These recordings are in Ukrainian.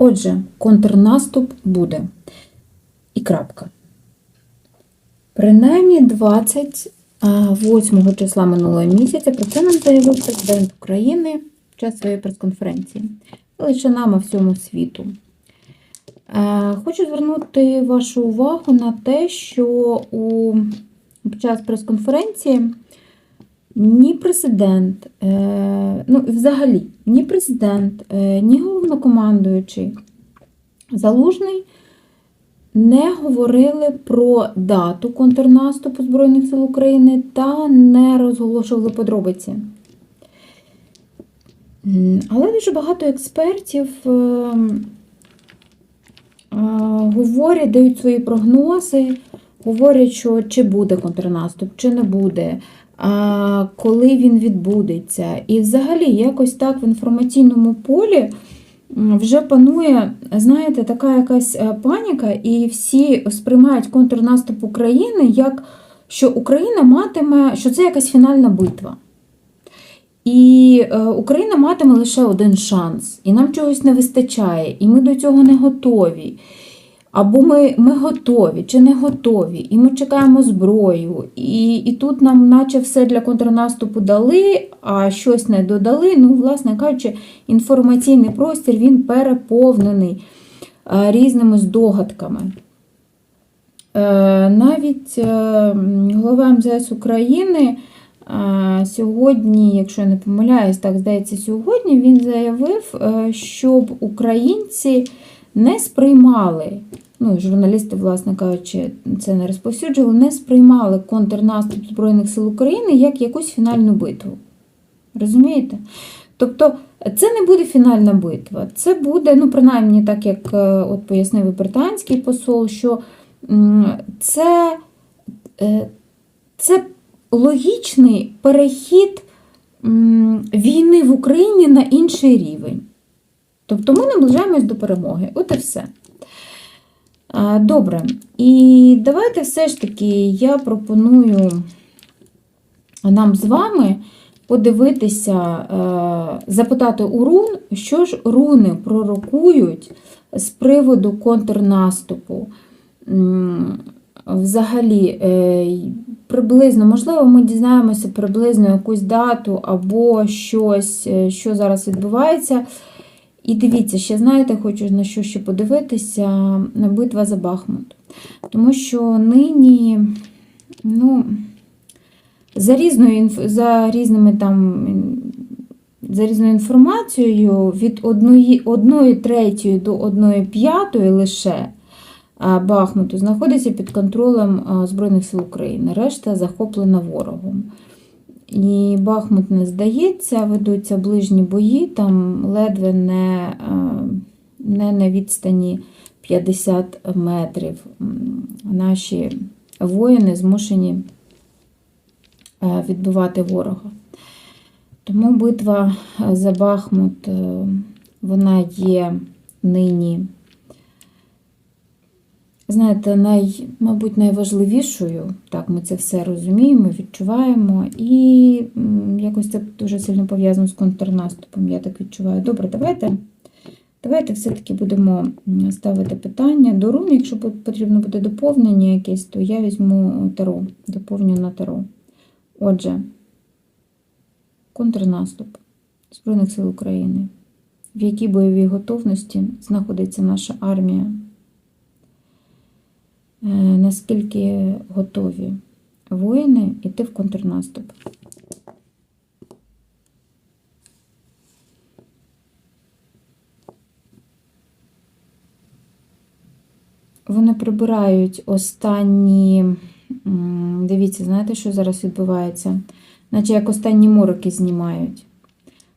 Отже, контрнаступ буде. І крапка. Принаймні 28 числа минулого місяця про це нам заявив президент України під час своєї прес-конференції. Лише нам, а всьому світу. Хочу звернути вашу увагу на те, що у, під час прес-конференції ні президент, е, ну взагалі, ні президент, е, ні головнокомандуючий Залужний не говорили про дату контрнаступу Збройних сил України та не розголошували подробиці. Але дуже багато експертів е, говорять, дають свої прогнози, говорять, що чи буде контрнаступ, чи не буде, коли він відбудеться. І взагалі якось так в інформаційному полі вже панує, знаєте, така якась е, паніка, і всі сприймають контрнаступ України як що Україна матиме, що це якась фінальна битва. І е, Україна матиме лише один шанс, і нам чогось не вистачає, і ми до цього не готові. Або ми, ми готові чи не готові, і ми чекаємо зброю, і, і тут нам, наче все для контрнаступу дали, а щось не додали. Ну, власне кажучи, інформаційний простір він переповнений е, різними здогадками. Е, Навіть е, голова МЗС України сьогодні, якщо я не помиляюсь, так здається, сьогодні він заявив, щоб українці не сприймали, ну, журналісти, власне кажучи, це не розповсюджували, не сприймали контрнаступ Збройних сил України як якусь фінальну битву. Розумієте? Тобто це не буде фінальна битва. Це буде, ну, принаймні, так як е, от пояснив британський посол, що це, е, це логічний перехід війни в Україні на інший рівень. Тобто ми наближаємось до перемоги. От і все. Добре. І давайте все ж таки я пропоную нам з вами подивитися, е, запитати у рун, що ж руни пророкують з приводу контрнаступу. Взагалі, е, приблизно, можливо, ми дізнаємося приблизно якусь дату або щось, е, що зараз відбувається. І дивіться, ще знаєте, хочу на що ще подивитися битва за Бахмут. Тому що нині, ну, за різною за різними там. За різною інформацією, від 1 третьої до 1 п'ятої лише Бахмуту знаходиться під контролем Збройних сил України. Решта захоплена ворогом. І Бахмут не здається, ведуться ближні бої, там ледве не, не на відстані 50 метрів. Наші воїни змушені е, відбивати ворога. Тому битва за Бахмут, е, вона є нині, знаєте, най, мабуть, найважливішою. Так, ми це все розуміємо, відчуваємо, і якось це дуже сильно пов'язано з контрнаступом, я так відчуваю. Добре, давайте. Давайте все-таки будемо ставити питання до рун. Якщо потрібно буде доповнення якесь, то я візьму таро, доповню на таро. Отже, контрнаступ Збройних сил України. В якій бойовій готовності знаходиться наша армія? Е, Наскільки готові воїни йти в контрнаступ? Вони прибирають останні. Дивіться, знаєте, що зараз відбувається? Наче як останні мороки знімають.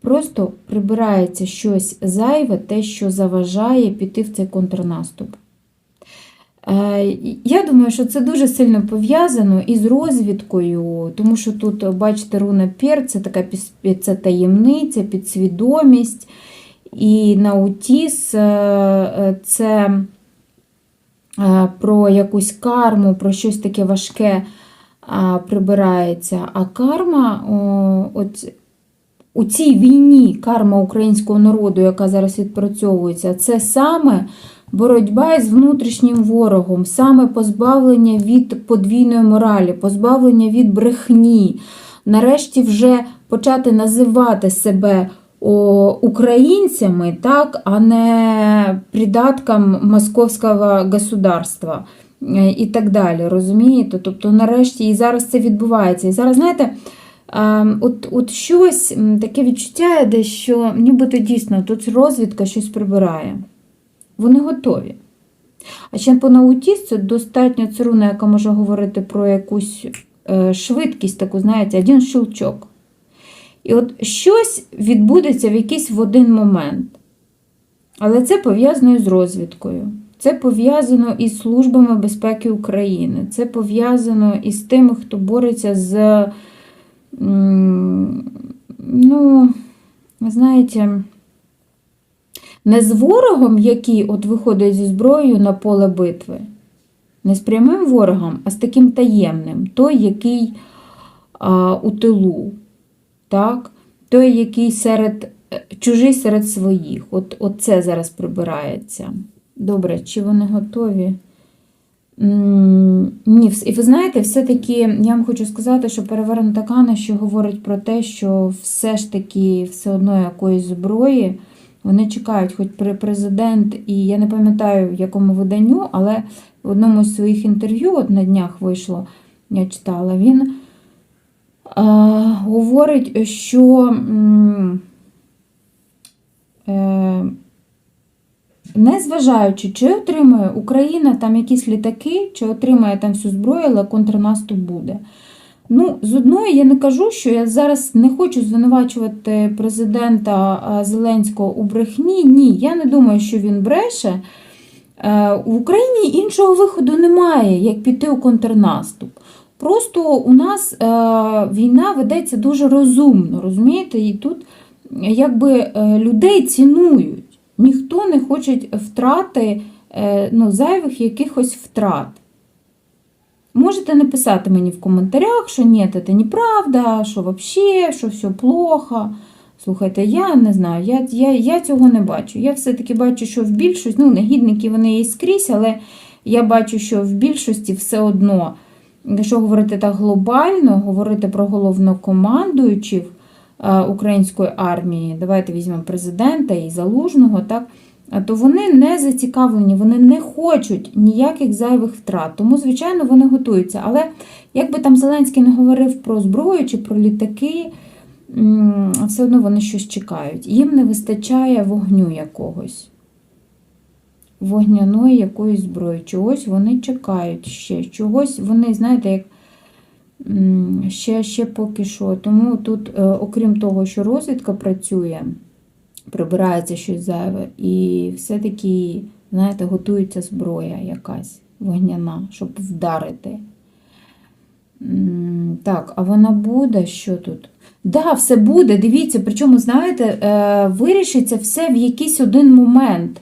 Просто прибирається щось зайве, те, що заважає піти в цей контрнаступ. Е, Я думаю, що це дуже сильно пов'язано із розвідкою, тому що тут, бачите, руна пір це така це таємниця, підсвідомість, і наутіс е, е, це е, про якусь карму, про щось таке важке прибирається. А карма, от у цій війні карма українського народу, яка зараз відпрацьовується, це саме боротьба із внутрішнім ворогом, саме позбавлення від подвійної моралі, позбавлення від брехні. Нарешті вже почати називати себе українцями, так, а не придатком московського государства е, і так далі. Розумієте? Тобто, нарешті, і зараз це відбувається. І зараз, знаєте, от, от щось таке відчуття, йде, що нібито дійсно тут розвідка щось прибирає. Вони готові. А ще по наутіс це достатньо царуна, яка може говорити про якусь е, швидкість, таку, знаєте, один щелчок. І от щось відбудеться в якийсь в один момент. Але це пов'язано з розвідкою. Це пов'язано із службами безпеки України. Це пов'язано із тими, хто бореться з, ну, знаєте, не з ворогом, який от виходить зі зброєю на поле битви. Не з прямим ворогом, а з таким таємним. Той, який а, у тилу. Так? Той, який серед е, чужий серед своїх. От, от це зараз прибирається. Добре, чи вони готові? Ні, і ви знаєте, все-таки я вам хочу сказати, що перевернута кана, що говорить про те, що все ж таки все одно якоїсь зброї вони чекають, хоч президент, і я не пам'ятаю в якому виданню, але в одному з своїх інтерв'ю, от на днях вийшло, я читала, він е, говорить, що е, незважаючи, чи отримує Україна там якісь літаки, чи отримає там всю зброю, але контрнаступ буде. Ну, з одної я не кажу, що я зараз не хочу звинувачувати президента Зеленського у брехні. Ні, я не думаю, що він бреше. Е, В Україні іншого виходу немає, як піти у контрнаступ. Просто у нас е, війна ведеться дуже розумно, розумієте? І тут якби е, людей цінують. Ніхто не хоче втрати, ну, зайвих якихось втрат. Можете написати мені в коментарях, що ні, це неправда, що взагалі, що все плохо. Слухайте, я не знаю, я, я, я цього не бачу. Я все-таки бачу, що в більшості, ну, негідники вони є скрізь, але я бачу, що в більшості все одно, якщо говорити так глобально, говорити про головнокомандуючих е, української армії, давайте візьмемо президента і залужного, так, то вони не зацікавлені, вони не хочуть ніяких зайвих втрат. Тому, звичайно, вони готуються. Але як би там Зеленський не говорив про зброю чи про літаки, все одно вони щось чекають. Їм не вистачає вогню якогось. Вогняної якоїсь зброї. Чогось вони чекають ще. Чогось вони, знаєте, як ще, ще поки що. Тому тут, е, окрім того, що розвідка працює, прибирається щось зайве, і все-таки, знаєте, готується зброя якась вогняна, щоб вдарити. Так, а вона буде що тут? Да, все буде, дивіться, причому, знаєте, е, вирішиться все в якийсь один момент.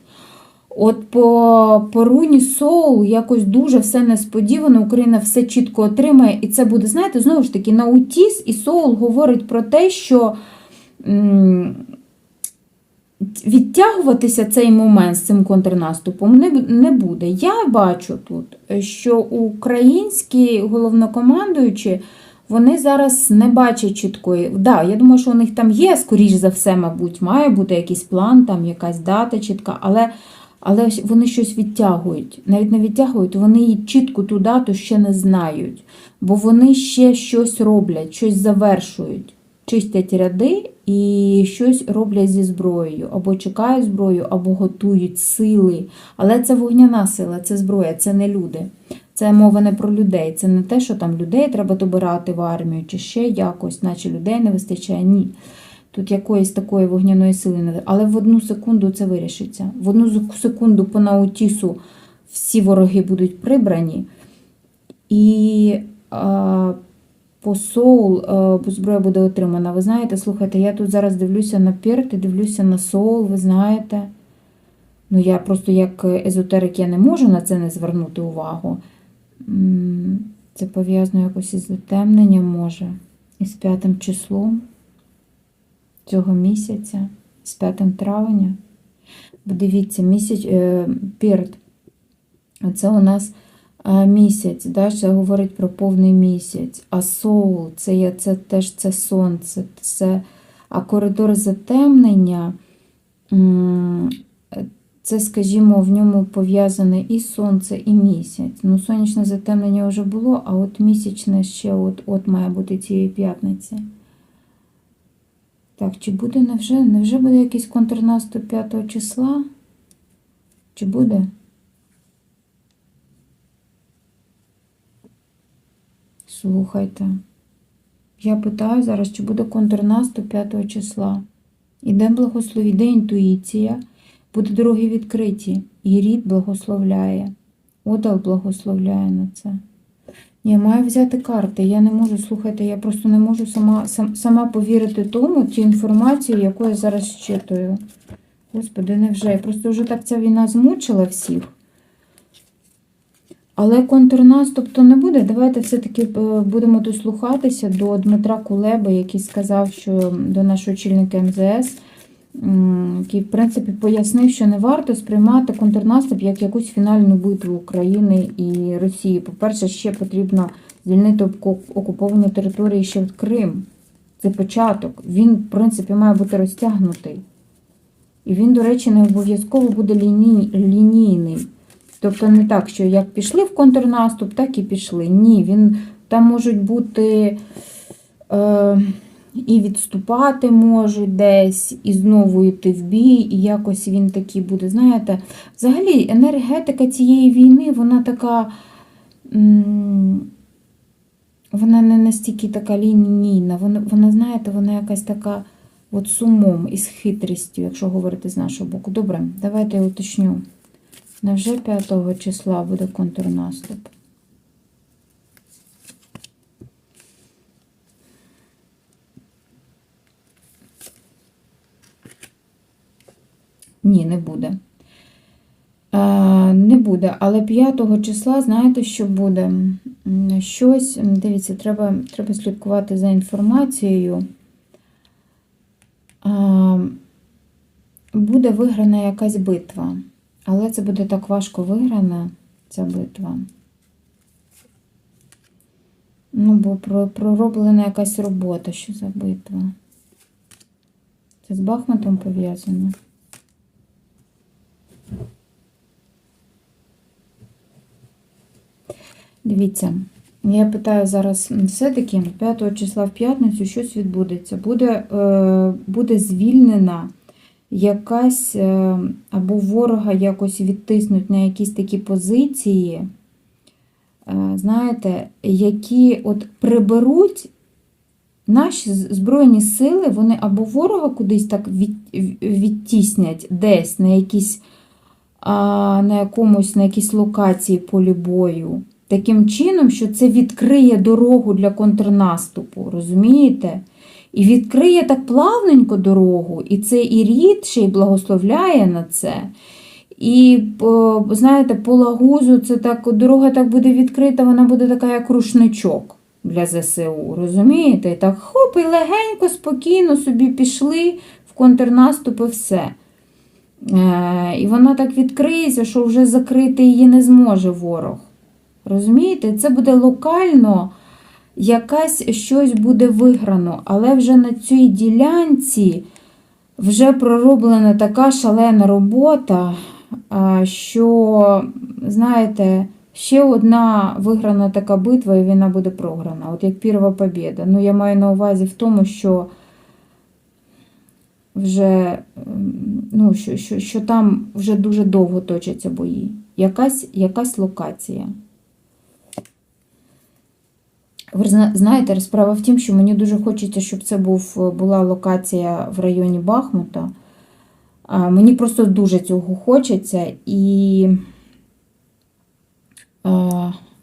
От по, по руні Соул якось дуже все несподівано, Україна все чітко отримає, і це буде, знаєте, знову ж таки, Наутіс і Соул говорить про те, що м, відтягуватися цей момент з цим контрнаступом не, не буде. Я бачу тут, що українські головнокомандуючі вони зараз не бачать чіткої. Да, я думаю, що у них там є, скоріш за все, мабуть, має бути якийсь план, там якась дата чітка, але, але вони щось відтягують. Навіть не відтягують, вони її чітку ту дату ще не знають, бо вони ще щось роблять, щось завершують. Чистять ряди і щось роблять зі зброєю, або чекають зброю, або готують сили. Але це вогняна сила, це зброя, це не люди. Це мова не про людей. Це не те, що там людей треба добирати в армію, чи ще якось, наче людей не вистачає. Ні. Тут якоїсь такої вогняної сили не але в одну секунду це вирішиться. В одну секунду по наутісу всі вороги будуть прибрані. І а, по соул зброя буде отримана. Ви знаєте, слухайте, я тут зараз дивлюся на пірт і дивлюся на соул, ви знаєте. Ну, я просто як езотерик я не можу на це не звернути увагу. Це пов'язано якось із затемненням може. Із п'ятим числом. цього місяця, з 5 травня. Дивіться, місяць е. А це у нас е, місяць, да, ще говорить про повний місяць. А соул це, є, це теж це сонце. Це, а коридор затемнення. Це, скажімо, в ньому пов'язане і сонце, і місяць. Ну, сонячне затемнення вже було, а от місячне ще от, от має бути цієї п'ятниці. Так, чи буде невже? Невже буде якийсь контрнаступ 5 числа? Чи буде? Слухайте. Я питаю зараз, чи буде контрнаступ 5 числа. Іде благослов, іде інтуїція, буде дороги відкриті, і рід благословляє. Одал благословляє на це. Ні, маю взяти карти. Я не можу, слухайте, я просто не можу сама, сам, сама повірити тому, ті інформацію, яку я зараз щитую. Господи, невже? Просто вже так ця війна змучила всіх. Але контрнаступ то не буде. Давайте все-таки е, будемо дослухатися до Дмитра Кулеби, який сказав, що до нашого очільника МЗС, який, в принципі, пояснив, що не варто сприймати контрнаступ як якусь фінальну битву України і Росії. По-перше, ще потрібно звільнити оку- окуповані території ще в Крим. Це початок. Він, в принципі, має бути розтягнутий. І він, до речі, не обов'язково буде ліній, лінійний. Тобто не так, що як пішли в контрнаступ, так і пішли. Ні, він там можуть бути е, і відступати можуть десь, і знову йти в бій, і якось він такий буде. Знаєте, взагалі енергетика цієї війни, вона така. Вона не настільки така лінійна, вона, вона, знаєте, вона якась така от з умом і з хитрістю, якщо говорити з нашого боку. Добре, давайте я уточню. Невже 5 числа буде контрнаступ? Ні, не буде. Не буде, але 5 числа, знаєте, що буде? Щось, дивіться, треба, треба слідкувати за інформацією. Буде виграна якась битва. Але це буде так важко виграна, ця битва. Ну, бо пророблена якась робота. Що за битва? Це з Бахмутом пов'язано. Дивіться, я питаю зараз все-таки 5 числа в п'ятницю щось відбудеться. Буде, е, буде звільнена якась е, або ворога якось відтиснуть на якісь такі позиції, е, знаєте, які от приберуть наші Збройні сили, вони або ворога кудись так від, відтіснять десь на якісь на якомусь на якійсь локації полі бою. Таким чином, що це відкриє дорогу для контрнаступу, розумієте? І відкриє так плавненько дорогу, і це і рід ще й благословляє на це. І, знаєте, по лагузу це так, дорога так буде відкрита, вона буде така, як рушничок для ЗСУ. Розумієте? Так хоп, і легенько, спокійно собі пішли в контрнаступ і все. Е, і вона так відкриється, що вже закрити її не зможе ворог. Розумієте? Це буде локально якась щось буде виграно, але вже на цій ділянці вже пророблена така шалена робота, що, знаєте, ще одна виграна така битва, і вона буде програна. От як перша побіда. Ну, я маю на увазі в тому, що вже ну, що, що, що там вже дуже довго точаться бої. Якась, якась локація. Ви знаєте, справа в тім, що мені дуже хочеться, щоб це був, була локація в районі Бахмута. Мені просто дуже цього хочеться. І,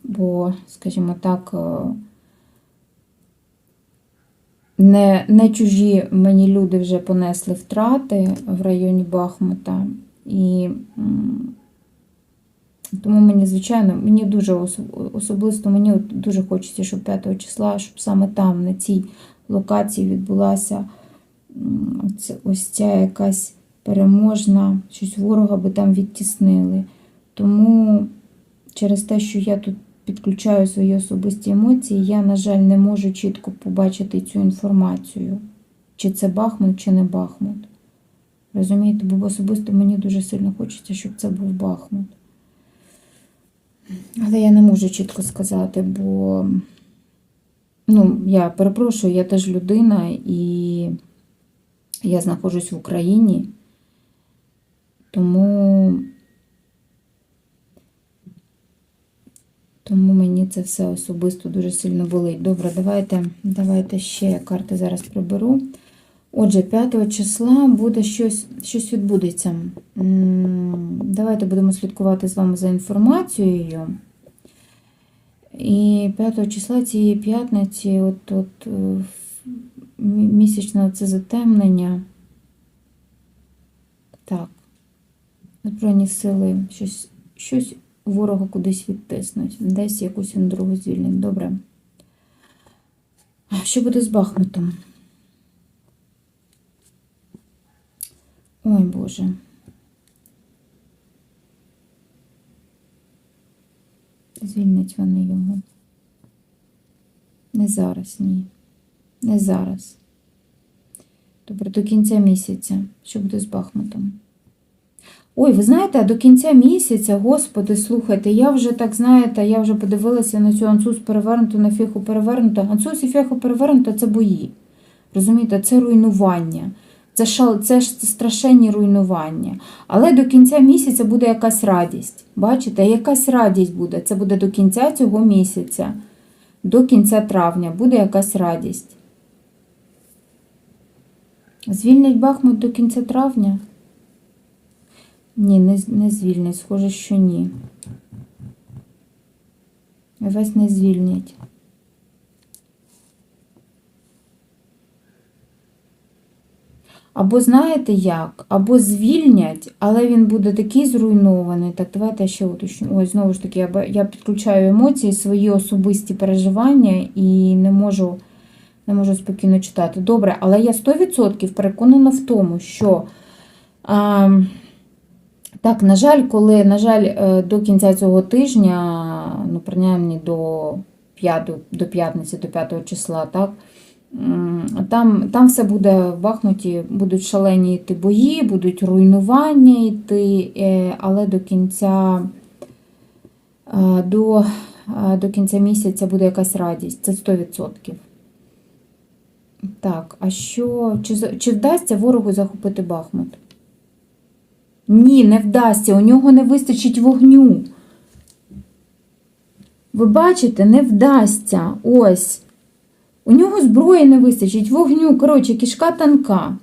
бо, скажімо так, е, не, не чужі мені люди вже понесли втрати в районі Бахмута. І тому мені, звичайно, мені дуже особисто мені дуже хочеться, щоб 5 числа, щоб саме там, на цій локації, відбулася ось ця якась переможна, щось ворога би там відтіснили. Тому через те, що я тут підключаю свої особисті емоції, я, на жаль, не можу чітко побачити цю інформацію. Чи це Бахмут, чи не Бахмут. Розумієте, бо особисто мені дуже сильно хочеться, щоб це був Бахмут. Але я не можу чітко сказати, бо ну, я перепрошую, я теж людина і я знаходжусь в Україні, тому, тому мені це все особисто дуже сильно болить. Добре, давайте, давайте ще карти зараз приберу. Отже, 5 числа буде щось, щось відбудеться. Давайте будемо слідкувати з вами за інформацією. І 5 числа цієї п'ятниці, от, от е, місячне це затемнення. Так. Збройні сили щось, щось ворога кудись відтиснуть. Десь якусь дорогу звільнить. Добре. Що буде з Бахмутом? Ой Боже. Звільнять вони його. Не зараз, ні. Не зараз. Добре, до кінця місяця. Що буде з Бахмутом? Ой, ви знаєте, до кінця місяця, господи, слухайте, я вже так знаєте, я вже подивилася на цю ансус перевернуту, на фіху перевернуту. Ансус і фіху перевернута це бої. Розумієте, це руйнування. Це, шал, це ж страшенні руйнування. Але до кінця місяця буде якась радість. Бачите, якась радість буде. Це буде до кінця цього місяця. До кінця травня буде якась радість. Звільнять Бахмут до кінця травня? Ні, не, не звільнять. Схоже, що ні. Весь не звільнять. Або знаєте як? Або звільнять, але він буде такий зруйнований. Так, давайте ще уточню. Ой, знову ж таки, я, підключаю емоції, свої особисті переживання і не можу, не можу спокійно читати. Добре, але я 100% переконана в тому, що. А, так, на жаль, коли, на жаль, е, до кінця цього тижня, ну, принаймні до, п'яту- до п'ятниці, до 5 числа, так, там, там все буде в Бахмуті, будуть шалені йти бої, будуть руйнування йти, е, але до кінця, е, до, е, до кінця місяця буде якась радість, це 100%. Так, а що, чи, чи вдасться ворогу захопити Бахмут? Ні, не вдасться, у нього не вистачить вогню. Ви бачите, не вдасться. Ось. У нього зброї не вистачить, вогню. Коротше, кішка танка.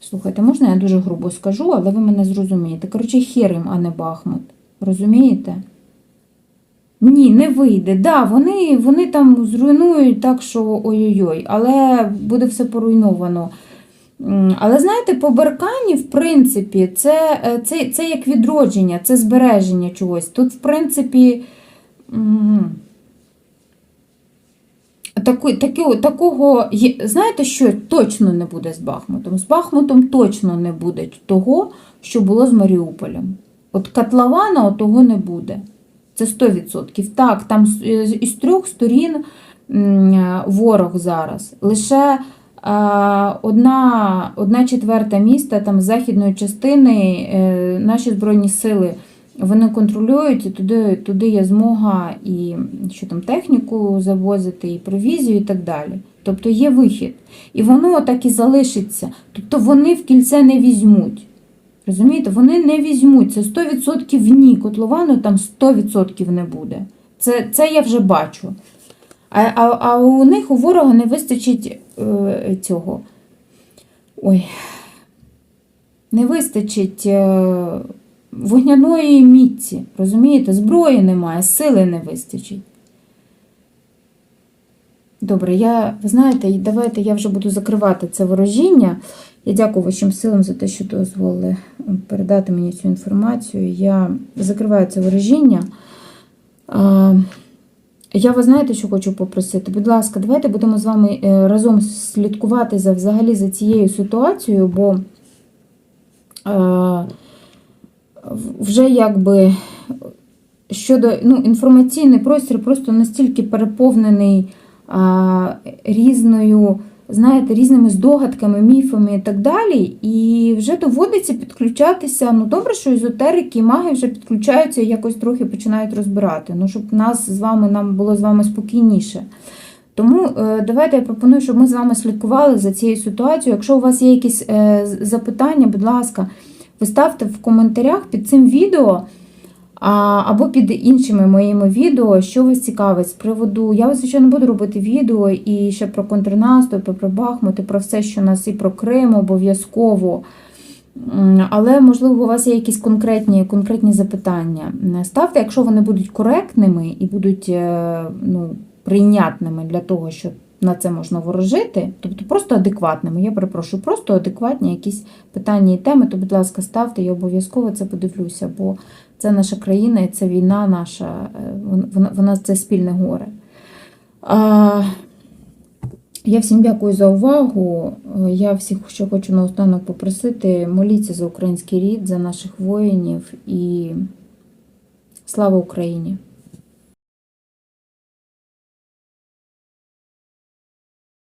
Слухайте, можна я дуже грубо скажу, але ви мене зрозумієте. Коротше, хер їм, а не Бахмут. Розумієте? Ні, не вийде. Да, вони, вони там зруйнують так, що ой-ой-ой, але буде все поруйновано. Але знаєте, по Беркані, в принципі, це, е, це, це як відродження, це збереження чогось. Тут, в принципі, таку, таку, такого, знаєте, що точно не буде з Бахмутом. З Бахмутом точно не буде того, що було з Маріуполем. От котлована того не буде. Це 100%. Так, там із трьох сторін ворог зараз. Лише одна, одна четверта міста там з західної частини е, наші збройні сили вони контролюють, і туди, туди є змога і що там техніку завозити, і провізію, і так далі. Тобто є вихід. І воно так і залишиться. Тобто вони в кільце не візьмуть. Розумієте, вони не візьмуть. Це 100% ні. Котловану там 100% не буде. Це, це я вже бачу. А, а, а у них у ворога не вистачить е, цього. Ой. Не вистачить е, вогняної мітці. Розумієте? Зброї немає, сили не вистачить. Добре, я, ви знаєте, давайте я вже буду закривати це ворожіння. Я дякую вашим силам за те, що дозволили передати мені цю інформацію. Я закриваю це ворожіння. Я вас знаєте, що хочу попросити? Будь ласка, давайте будемо з вами е, разом слідкувати за взагалі за цією ситуацією, бо е, вже якби щодо ну, інформаційний простір просто настільки переповнений а, різною, знаєте, різними здогадками, міфами і так далі. І вже доводиться підключатися. Ну, добре, що езотерики і маги вже підключаються і якось трохи починають розбирати. Ну, щоб нас з вами нам було з вами спокійніше. Тому е, давайте я пропоную, щоб ми з вами слідкували за цією ситуацією. Якщо у вас є якісь е, запитання, будь ласка, ви ставте в коментарях під цим відео. Або під іншими моїми відео, що вас цікавить з приводу. Я, звичайно, буду робити відео і ще про контрнаступ, і про Бахмут, і про все, що у нас і про Крим обов'язково. Але, можливо, у вас є якісь конкретні, конкретні запитання. Ставте, якщо вони будуть коректними і будуть е, ну, прийнятними для того, щоб на це можна ворожити, тобто просто адекватними. Я перепрошую, просто адекватні якісь питання і теми, то, будь ласка, ставте, я обов'язково це подивлюся, бо це наша країна і це війна наша, е, вона, це спільне горе. А, я всім дякую за увагу. Я всіх ще хочу наостанок попросити, моліться за український рід, за наших воїнів і слава Україні!